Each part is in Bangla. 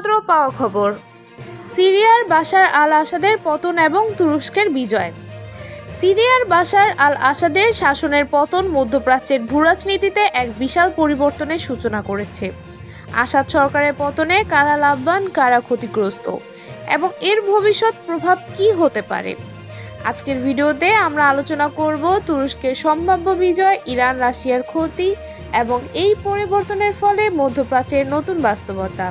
এইমাত্র পাওয়া খবর। সিরিয়ার বাশার আল আসাদের পতন এবং তুরস্কের বিজয়। সিরিয়ার বাশার আল আসাদের শাসনের পতন মধ্যপ্রাচ্যের ভূরাজনীতিতে এক বিশাল পরিবর্তনের সূচনা করেছে। আসাদ সরকারের পতনে কারা লাভবান, কারা ক্ষতিগ্রস্ত, এবং এর ভবিষ্যৎ প্রভাব কি হতে পারে? আজকের ভিডিওতে আমরা আলোচনা করব তুরস্কের সম্ভাব্য বিজয়, ইরান, রাশিয়ার ক্ষতি, এবং এই পরিবর্তনের ফলে মধ্যপ্রাচ্যের নতুন বাস্তবতা।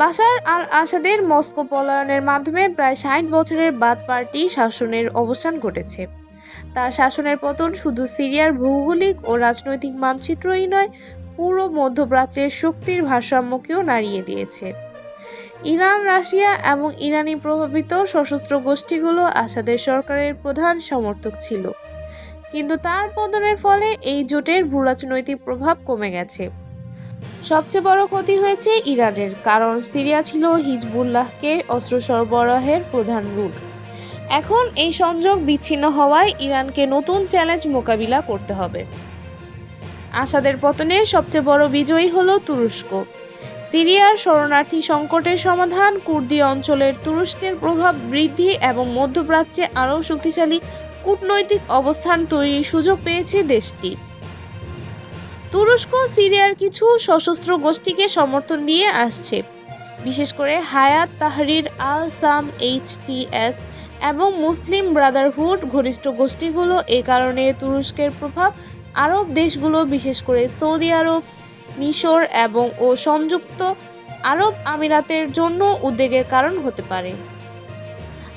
বাশার আল আসাদের মস্কো পলায়নের মাধ্যমে প্রায় ষাট বছরের বাদ পার্টি শাসনের অবসান ঘটেছে। তার শাসনের পতন শুধু সিরিয়ার ভৌগোলিক ও রাজনৈতিক মানচিত্রই নয়, পুরো মধ্যপ্রাচ্যের শক্তির ভারসাম্যকেও নাড়িয়ে দিয়েছে। ইরান, রাশিয়া এবং ইরানি প্রভাবিত সশস্ত্র গোষ্ঠীগুলো আসাদের সরকারের প্রধান সমর্থক ছিল। কিন্তু তার পতনের ফলে এই জোটের ভূরাজনৈতিক প্রভাব কমে গেছে। সবচেয়ে বড় ক্ষতি হয়েছে ইরানের, কারণ সিরিয়া ছিল হিজবুল্লাহকে অস্ত্র সরবরাহের প্রধান রুট। এখন এই সংযোগ বিচ্ছিন্ন হওয়ায় ইরানকে নতুন চ্যালেঞ্জ মোকাবিলা করতে হবে। আসাদের পতনে সবচেয়ে বড় বিজয়ী হল তুরস্ক। সিরিয়ার শরণার্থী সংকটের সমাধান, কুর্দি অঞ্চলের তুরস্কের প্রভাব বৃদ্ধি এবং মধ্যপ্রাচ্যে আরও শক্তিশালী কূটনৈতিক অবস্থান তৈরির সুযোগ পেয়েছে দেশটি। তুরস্ক সিরিয়ার কিছু সশস্ত্র গোষ্ঠীকে সমর্থন দিয়ে আসছে। বিশেষ করে হায়াত তাহরির আল সাম এইচটিএস এবং মুসলিম ব্রাদারহুড ঘনিষ্ঠ গোষ্ঠীগুলো এ কারণে তুরস্কের প্রভাব আরব দেশগুলো, বিশেষ করে সৌদি আরব, মিশর এবং ও সংযুক্ত আরব আমিরাতের জন্য উদ্বেগের কারণ হতে পারে।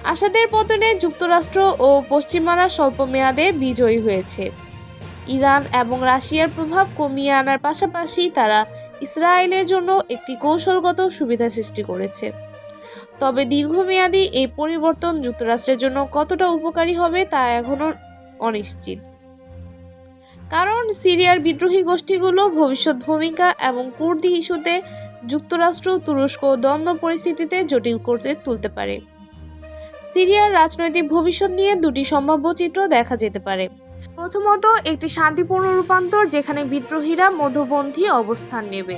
আসাদের পতনে যুক্তরাষ্ট্র ও পশ্চিমারা স্বল্প মেয়াদে বিজয়ী হয়েছে। ইরান এবং রাশিয়ার প্রভাব কমিয়ে আনার পাশাপাশি তারা ইসরায়েলের জন্য একটি কৌশলগত সুবিধা সৃষ্টি করেছে। তবে দীর্ঘমেয়াদী এই পরিবর্তন যুক্তরাষ্ট্রের জন্য কতটা উপকারী হবে তা এখনও অনিশ্চিত। কারণ সিরিয়ার বিদ্রোহী গোষ্ঠীগুলো ভবিষ্যৎ ভূমিকা এবং কুর্দি ইস্যুতে যুক্তরাষ্ট্র, তুরস্ক দ্বন্দ্ব পরিস্থিতিতে জটিল করতে তুলতে পারে। সিরিয়ার রাজনৈতিক ভবিষ্যৎ নিয়ে দুটি সম্ভাব্য চিত্র দেখা যেতে পারে। প্রথমত একটি শান্তিপূর্ণ রূপান্তর যেখানে বিদ্রোহীরা মধ্যপন্থী অবস্থান নেবে।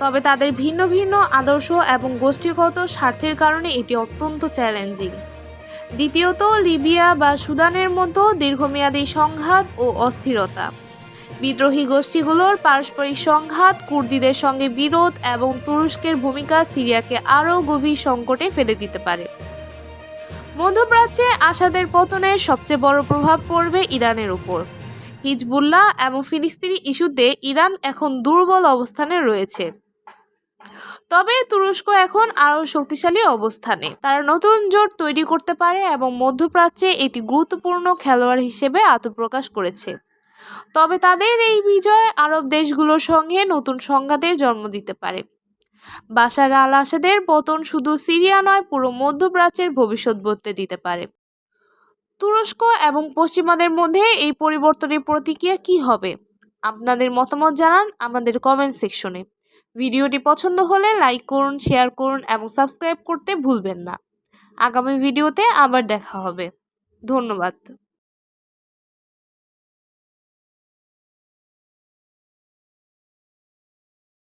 তবে তাদের ভিন্ন ভিন্ন আদর্শ এবং গোষ্ঠীগত স্বার্থের কারণে এটি অত্যন্ত চ্যালেঞ্জিং। দ্বিতীয়ত, লিবিয়া বা সুদানের মতো দীর্ঘমেয়াদী সংঘাত ও অস্থিরতা। বিদ্রোহী গোষ্ঠীগুলোর পারস্পরিক সংঘাত, কুর্দিদের সঙ্গে বিরোধ এবং তুরস্কের ভূমিকা সিরিয়াকে আরও গভীর সংকটে ফেলে দিতে পারে। মধ্যপ্রাচ্যে আসাদের পতনের সবচেয়ে বড় প্রভাব পড়বে ইরানের উপর। হিজবুল্লাহ এবং ফিলিস্তিনি ইস্যুতে ইরান এখন দুর্বল অবস্থানে রয়েছে। তবে তুরস্ক এখন আরও শক্তিশালী অবস্থানে। তারা নতুন জোট তৈরি করতে পারে এবং মধ্যপ্রাচ্যে একটি গুরুত্বপূর্ণ খেলোয়াড় হিসেবে আত্মপ্রকাশ করেছে। তবে তাদের এই বিজয় আরব দেশগুলোর সঙ্গে নতুন সংঘাতের জন্ম দিতে পারে। বাশার আল আসাদের পতন শুধু সিরিয়া নয়, পুরো মধ্যপ্রাচ্যের ভবিষ্যৎ বদলে দিতে পারে। তুরস্ক এবং পশ্চিমাদের মধ্যে এই পরিবর্তনের প্রতিক্রিয়া কি হবে? আপনাদের মতামত জানান আমাদের কমেন্ট সেকশনে ভিডিওটি পছন্দ হলে লাইক করুন শেয়ার করুন এবং সাবস্ক্রাইব করতে ভুলবেন না। আগামী ভিডিওতে আবার দেখা হবে। ধন্যবাদ।